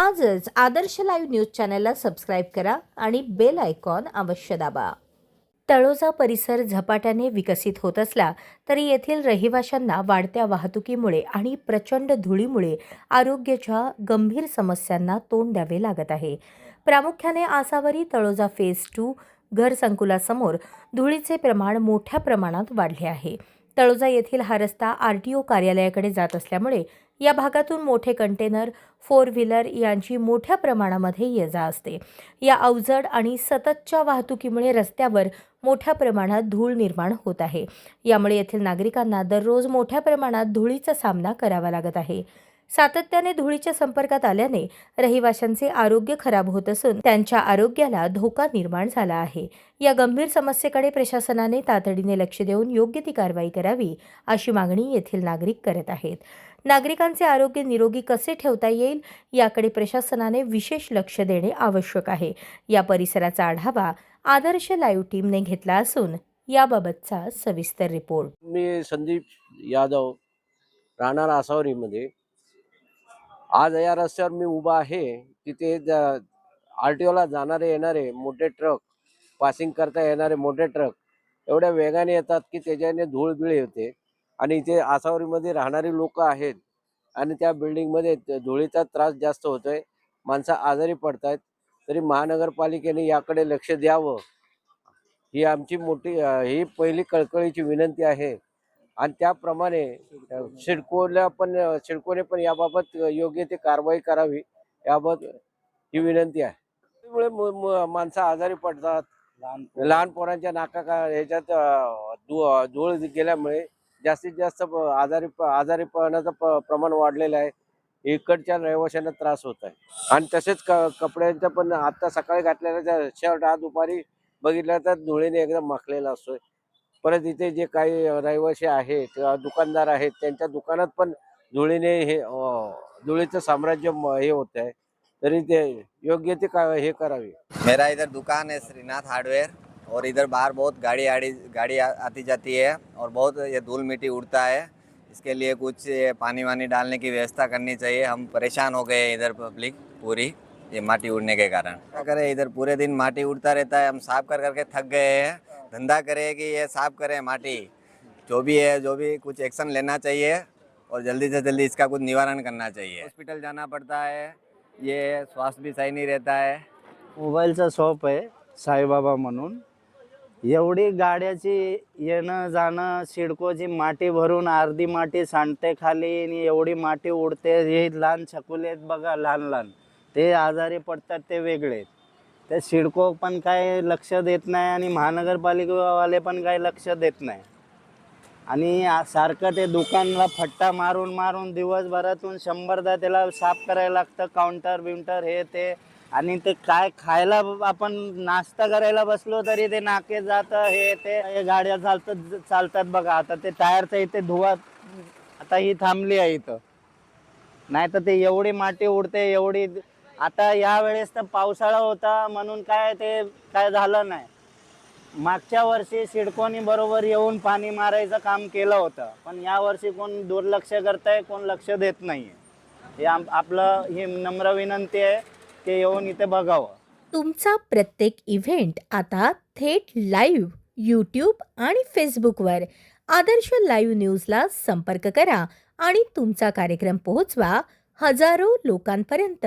आजच आदर्श live news चॅनलला subscribe करा आणि बेल आयकॉन अवश्य दाबा. तळोजा परिसर झपाट्याने विकसित होत असला तरी येथील रहिवाशांना वाढत्या वाहतुकीमुळे आणि प्रचंड धुळीमुळे आरोग्याच्या गंभीर समस्यांना तोंड द्यावे लागत आहे. प्रामुख्याने आसावरी तळोजा फेज टू घर संकुलासमोर धुळीचे प्रमाण मोठ्या प्रमाणात वाढले आहे. तळोजा येथील हा रस्ता आर टी ओ कार्यालयाकडे जात असल्यामुळे या भागातून मोठे कंटेनर फोर व्हीलर यांची मोठ्या प्रमाणामध्ये ये जा असते. या अवजड आणि सततच्या वाहतुकीमुळे रस्त्यावर मोठ्या प्रमाणात धूळ निर्माण होत आहे. यामुळे येथील नागरिकांना दररोज मोठ्या प्रमाणात धुळीचा सामना करावा लागत आहे. सातत्याने धुळीच्या संपर्कात आल्याने रहिवाशांचे आरोग्य खराब होत असून त्यांच्या आरोग्याला धोका निर्माण झाला आहे. या गंभीर समस्येकडे प्रशासनाने तातडीने लक्ष देऊन योग्य ती कारवाई करावी अशी मागणी येथील नागरिक करत आहेत. नागरिकांचे आरोग्य निरोगी कसे ठेवता येईल याकडे प्रशासनाने विशेष लक्ष देणे आवश्यक आहे. या परिसराचा आढावा आदर्श लाईव्ह टीमने घेतला असून याबाबतचा सविस्तर रिपोर्ट. मी संदीप यादव राहणार आसावरीमध्ये. आज या रस्त्यावर मी उभा आहे. तिथे आर टी ओला जाणारे येणारे मोठे ट्रक पासिंग करता येणारे मोठे ट्रक एवढ्या वेगाने येतात की त्याच्याने धूळ बिळ होते आणि इथे आसावरीमध्ये राहणारी लोक आहेत आणि त्या बिल्डिंगमध्ये धुळीचा त्रास जास्त होतोय. माणसं आजारी पडत आहेत तरी महानगरपालिकेने याकडे लक्ष द्यावं. ही आमची मोठी ही पहिली कळकळीची विनंती आहे. आणि त्याप्रमाणे सिडकोला पण सिडकोने पण याबाबत योग्य ते कारवाई करावी याबाबत ही विनंती आहे. त्यामुळे माणसं आजारी पडतात. लहान पोरांच्या नाका का ह्याच्यात धूळ गेल्यामुळे जास्तीत जास्त आजारी आजारीपणाचं प्रमाण वाढलेलं आहे. इकडच्या रहिवाशांना त्रास होत आहे. आणि तसेच क कपड्यांचं पण आता सकाळी घातलेला शर्ट हा दुपारी बघितलं तर धुळीने एकदम माखलेला असतोय. परत इथे जे काही रहिवासी आहेत दुकानदार आहेत त्यांच्या दुकानात पण धुळीने हे धुळीचं साम्राज्य हे होत आहे तरी ते योग्य ते का हे करावे. मेरा इधर दुकान है श्रीनाथ हार्डवेयर और इधर बाहर बहुत गाड़ी आड़ी गाड़ी आ- आती जाती है और बहुत ये धूल मिट्टी उड़ता है। इसके लिए कुछ पानी वानी डालने की व्यवस्था करनी चाहिए। हम परेशान हो गए इधर पब्लिक पूरी ये माटी उड़ने के कारण। क्या करें इधर पूरे दिन माटी उड़ता रहता है हम साफ कर करके थक गए हैं। धंधा करे कि ये साफ करे माटी? जो भी है जो भी कुछ एक्शन लेना चाहिए और जल्दी से जल्दी इसका कुछ निवारण करना चाहिए। हॉस्पिटल जाना पड़ता है ये स्वास्थ्य भी सही नहीं रहता है। मोबाईलचा शॉप आहे साईबाबा म्हणून. एवढी गाड्याची येणं जाणं सिडकोची माटी भरून अर्धी माटी सांडते खाली आणि एवढी माटी उडते हे लहान छकुले आहेत बघा लहान लहान. ते आजारी पडतात ते वेगळे आहेत. ते सिडको पण काय लक्ष देत नाही आणि महानगरपालिकावाले पण काही लक्ष देत नाही. आणि आ- सारखं ते दुकानला फट्टा मारून मारून दिवसभरातून शंभरदा त्याला साफ करायला लागतं काउंटर बिउंटर हे ते. आणि ते काय खायला आपण नाश्ता करायला बसलो तरी ते नाके जातं हे ते. हे गाड्या चालतात चालतात बघा. आता ते टायरचं इथे धुवा आता ही थांबली आहे इथं. नाही तर ते एवढी माती उडते एवढी आता या वेळेस तर पावसाळा होता म्हणून काय ते काय झालं नाही. मागच्या वर्षी सिडकोनी बरोबर येऊन पाणी मारायचं काम केलं होतं. पण या वर्षी कोण दुर्लक्ष करताय कोण लक्ष देत नाहीये. हे आपलं ही नम्र विनंती आहे की येऊन इथे बघावं. तुमचा प्रत्येक इव्हेंट आता थेट लाईव्ह यूट्यूब आणि फेसबुकवर. आदर्श लाईव्ह न्यूजला संपर्क करा आणि तुमचा कार्यक्रम पोहोचवा हजारो लोकांपर्यंत.